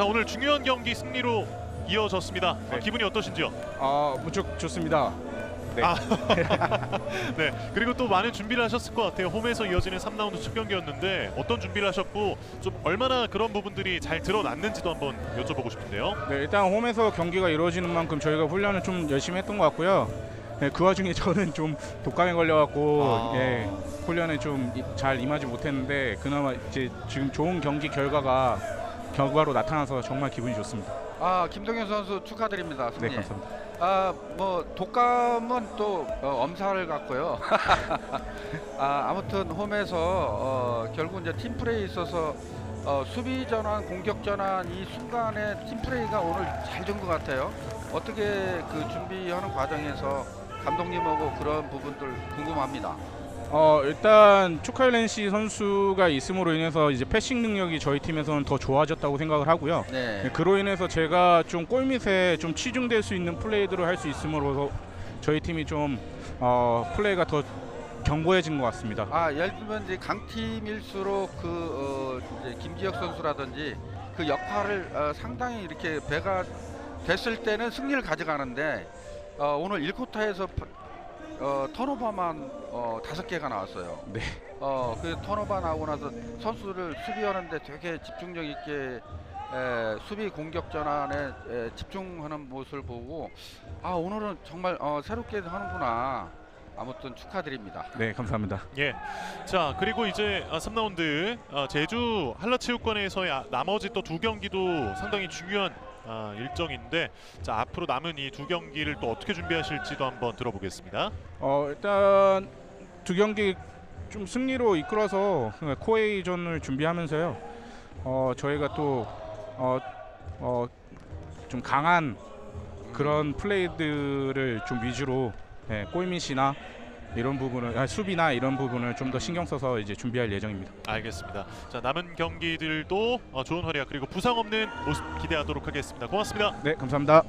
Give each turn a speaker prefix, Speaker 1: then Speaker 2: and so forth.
Speaker 1: 자 오늘 중요한 경기 승리로 이어졌습니다. 아,
Speaker 2: 네.
Speaker 1: 기분이 어떠신지요?
Speaker 2: 아 무척 좋습니다. 네.
Speaker 1: 아. 네. 그리고 또 많은 준비를 하셨을 것 같아요. 홈에서 이어지는 3라운드 첫 경기였는데 어떤 준비를 하셨고 좀 얼마나 그런 부분들이 잘 드러났는지도 한번 여쭤보고 싶은데요.
Speaker 2: 네, 일단 홈에서 경기가 이루어지는 만큼 저희가 훈련을 좀 열심히 했던 것 같고요. 네, 그 와중에 저는 좀 독감에 걸려갖고
Speaker 1: 아.
Speaker 2: 예, 훈련에 좀 잘 임하지 못했는데 그나마 이제 지금 좋은 경기 결과가 결과로 나타나서 정말 기분이 좋습니다.
Speaker 3: 아 김동현 선수 축하드립니다.
Speaker 2: 네,
Speaker 3: 승리.
Speaker 2: 감사합니다.
Speaker 3: 아뭐 독감은 또 어, 엄살을 갖고요. 아 아무튼 홈에서 어, 결국 이제 팀 플레이 있어서 어, 수비 전환, 공격 전환 이 순간에 팀 플레이가 오늘 잘 된 것 같아요. 어떻게 그 준비하는 과정에서 감독님하고 그런 부분들 궁금합니다.
Speaker 2: 어, 일단 추카일렌시 선수가 있음으로 인해서 이제 패싱 능력이 저희 팀에서는 더 좋아졌다고 생각을 하고요.
Speaker 3: 네.
Speaker 2: 네, 그로 인해서 제가 좀 골밑에 좀 치중될 수 있는 플레이들을 할 수 있음으로써 저희 팀이 좀 어, 플레이가 더 견고해진 것 같습니다.
Speaker 3: 아 예를 들면 이제 강팀일수록 그 어, 이제 김지혁 선수라든지 그 역할을 어, 상당히 이렇게 배가 됐을 때는 승리를 가져가는데 어, 오늘 1쿼터에서 어, 턴오버만 어, 다섯 개가 나왔어요.
Speaker 2: 네.
Speaker 3: 어, 그 턴오버 나오고 나서 선수를 수비하는데 되게 집중력 있게 에, 수비 공격 전환에 에, 집중하는 모습을 보고 아 오늘은 정말 어, 새롭게 하는구나. 아무튼 축하드립니다.
Speaker 2: 네, 감사합니다.
Speaker 1: 예. 자 그리고 이제 아, 3라운드 아, 제주 한라체육관에서의 아, 나머지 또 두 경기도 상당히 중요한 아, 일정인데 자 앞으로 남은 이 두 경기를 또 어떻게 준비하실지도 한번 들어보겠습니다.
Speaker 2: 어, 일단 두 경기 좀 승리로 이끌어서 코에이전을 준비하면서요. 어, 저희가 또 어, 어, 좀 강한 그런 플레이들을 좀 위주로 예, 골밑이나 이런 부분을 아, 수비나 이런 부분을 좀 더 신경 써서 이제 준비할 예정입니다.
Speaker 1: 알겠습니다. 자 남은 경기들도 어, 좋은 활약 그리고 부상 없는 모습 기대하도록 하겠습니다. 고맙습니다.
Speaker 2: 네, 감사합니다.